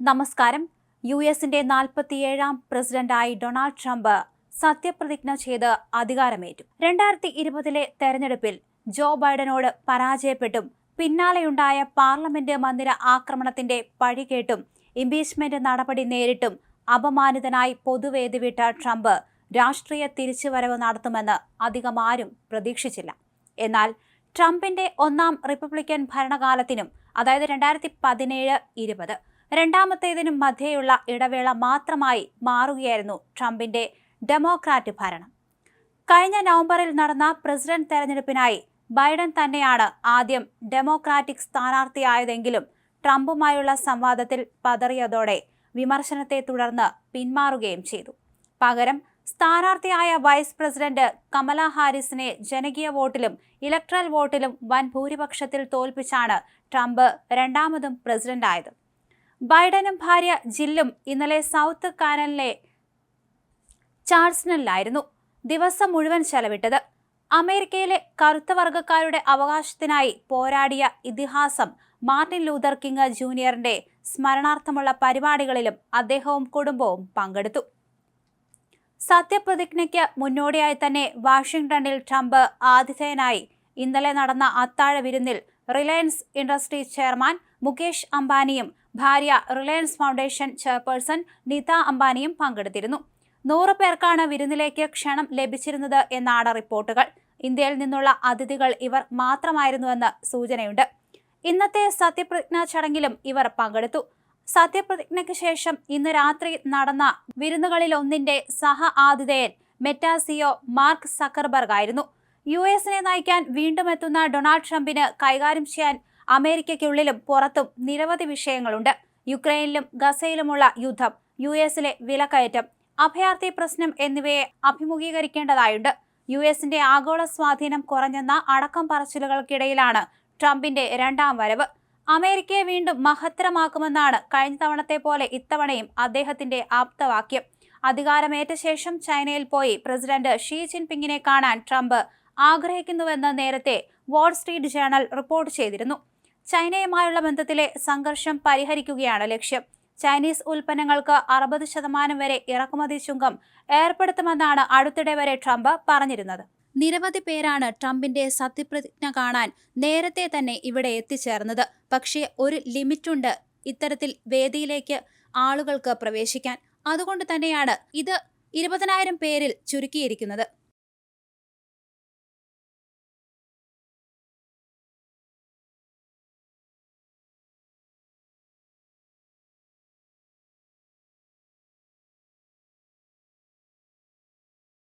നമസ്കാരം. യു എസിന്റെ നാൽപ്പത്തിയേഴാം പ്രസിഡന്റായി ഡൊണാൾഡ് ട്രംപ് സത്യപ്രതിജ്ഞ ചെയ്ത് അധികാരമേറ്റു. രണ്ടായിരത്തി ഇരുപതിലെ തെരഞ്ഞെടുപ്പിൽ ജോ ബൈഡനോട് പരാജയപ്പെട്ടും പിന്നാലെയുണ്ടായ പാർലമെന്റ് മന്ദിര ആക്രമണത്തിന്റെ പഴികേട്ടും ഇംപീച്ച്മെന്റ് നടപടി നേരിട്ടും അപമാനിതനായി പൊതുവേദി വിട്ട ട്രംപ് രാഷ്ട്രീയ തിരിച്ചുവരവ് നടത്തുമെന്ന് അധികം ആരും പ്രതീക്ഷിച്ചില്ല. എന്നാൽ ട്രംപിന്റെ ഒന്നാം റിപ്പബ്ലിക്കൻ ഭരണകാലത്തിനും അതായത് രണ്ടായിരത്തി പതിനേഴ് ഇരുപത് രണ്ടാമത്തേതിനും മധ്യേയുള്ള ഇടവേള മാത്രമായി മാറുകയായിരുന്നു ട്രംപിന്റെ ഡെമോക്രാറ്റ് ഭരണം. കഴിഞ്ഞ നവംബറിൽ നടന്ന പ്രസിഡന്റ് തെരഞ്ഞെടുപ്പിനായി ബൈഡൻ തന്നെയാണ് ആദ്യം ഡെമോക്രാറ്റിക് സ്ഥാനാർത്ഥിയായതെങ്കിലും ട്രംപുമായുള്ള സംവാദത്തിൽ പതറിയതോടെ വിമർശനത്തെ തുടർന്ന് പിന്മാറുകയും ചെയ്തു. പകരം സ്ഥാനാർത്ഥിയായ വൈസ് പ്രസിഡന്റ് കമല ഹാരിസിനെ ജനകീയ വോട്ടിലും ഇലക്ട്രൽ വോട്ടിലും വൻ ഭൂരിപക്ഷത്തിൽ തോൽപ്പിച്ചാണ് ട്രംപ് രണ്ടാമതും പ്രസിഡന്റായത്. ബൈഡനും ഭാര്യ ജില്ലും ഇന്നലെ സൗത്ത് കാനലിലെ ചാൾസ്നലിലായിരുന്നു ദിവസം മുഴുവൻ ചെലവിട്ടത്. അമേരിക്കയിലെ കറുത്ത വർഗക്കാരുടെ അവകാശത്തിനായി പോരാടിയ ഇതിഹാസം മാർട്ടിൻ ലൂതർ കിങ് ജൂനിയറിന്റെ സ്മരണാർത്ഥമുള്ള പരിപാടികളിലും അദ്ദേഹവും കുടുംബവും പങ്കെടുത്തു. സത്യപ്രതിജ്ഞയ്ക്ക് മുന്നോടിയായി തന്നെ വാഷിംഗ്ടണിൽ ട്രംപ് ആതിഥേയനായി ഇന്നലെ നടന്ന അത്താഴ വിരുന്നിൽ റിലയൻസ് ഇൻഡസ്ട്രീസ് ചെയർമാൻ മുകേഷ് അംബാനിയും ഭാര്യ റിലയൻസ് ഫൗണ്ടേഷൻ ചെയർപേഴ്സൺ നിത അംബാനിയും പങ്കെടുത്തിരുന്നു. നൂറ് പേർക്കാണ് വിരുന്നിലേക്ക് ക്ഷണം ലഭിച്ചിരുന്നത് എന്നാണ് റിപ്പോർട്ടുകൾ. ഇന്ത്യയിൽ നിന്നുള്ള അതിഥികൾ ഇവർ മാത്രമായിരുന്നുവെന്ന് സൂചനയുണ്ട്. ഇന്നത്തെ സത്യപ്രതിജ്ഞാ ചടങ്ങിലും ഇവർ പങ്കെടുത്തു. സത്യപ്രതിജ്ഞയ്ക്ക് ശേഷം ഇന്ന് രാത്രി നടന്ന വിരുന്നുകളിൽ ഒന്നിന്റെ സഹ ആതിഥേയൻ മെറ്റാസിയോ മാർക്ക് സക്കർബർഗ് ആയിരുന്നു. യു എസിനെ നയിക്കാൻ വീണ്ടും എത്തുന്ന ഡൊണാൾഡ് ട്രംപിന് കൈകാര്യം ചെയ്യാൻ അമേരിക്കയ്ക്കുള്ളിലും പുറത്തും നിരവധി വിഷയങ്ങളുണ്ട്. യുക്രൈനിലും ഗസയിലുമുള്ള യുദ്ധം യു എസിലെ വിലക്കയറ്റം അഭയാർത്ഥി പ്രശ്നം എന്നിവയെ അഭിമുഖീകരിക്കേണ്ടതായുണ്ട്. യു എസിന്റെ ആഗോള സ്വാധീനം കുറഞ്ഞെന്ന അടക്കം പറച്ചിലുകൾക്കിടയിലാണ് ട്രംപിന്റെ രണ്ടാം വരവ്. അമേരിക്കയെ വീണ്ടും മഹത്തരമാക്കുമെന്നാണ് കഴിഞ്ഞ തവണത്തെ പോലെ ഇത്തവണയും അദ്ദേഹത്തിന്റെ ആപ്തവാക്യം. അധികാരമേറ്റ ശേഷം ചൈനയിൽ പോയി പ്രസിഡന്റ് ഷീ ജിൻപിങ്ങിനെ കാണാൻ ട്രംപ് ആഗ്രഹിക്കുന്നുവെന്ന് നേരത്തെ വാൾസ്ട്രീറ്റ് ജേണൽ റിപ്പോർട്ട് ചെയ്തിരുന്നു. ചൈനയുമായുള്ള ബന്ധത്തിലെ സംഘർഷം പരിഹരിക്കുകയാണ് ലക്ഷ്യം. ചൈനീസ് ഉൽപ്പന്നങ്ങൾക്ക് അറുപത് ശതമാനം വരെ ഇറക്കുമതി ചുങ്കം ഏർപ്പെടുത്തുമെന്നാണ് അടുത്തിടെ വരെ ട്രംപ് പറഞ്ഞിരുന്നത്. നിരവധി പേരാണ് ട്രംപിന്റെ സത്യപ്രതിജ്ഞ കാണാൻ നേരത്തെ തന്നെ ഇവിടെ എത്തിച്ചേർന്നത്. പക്ഷേ ഒരു ലിമിറ്റുണ്ട് ഇത്തരത്തിൽ വേദിയിലേക്ക് ആളുകൾക്ക് പ്രവേശിക്കാൻ. അതുകൊണ്ട് തന്നെയാണ് ഇത് ഇരുപതിനായിരം പേരിൽ ചുരുക്കിയിരിക്കുന്നത്.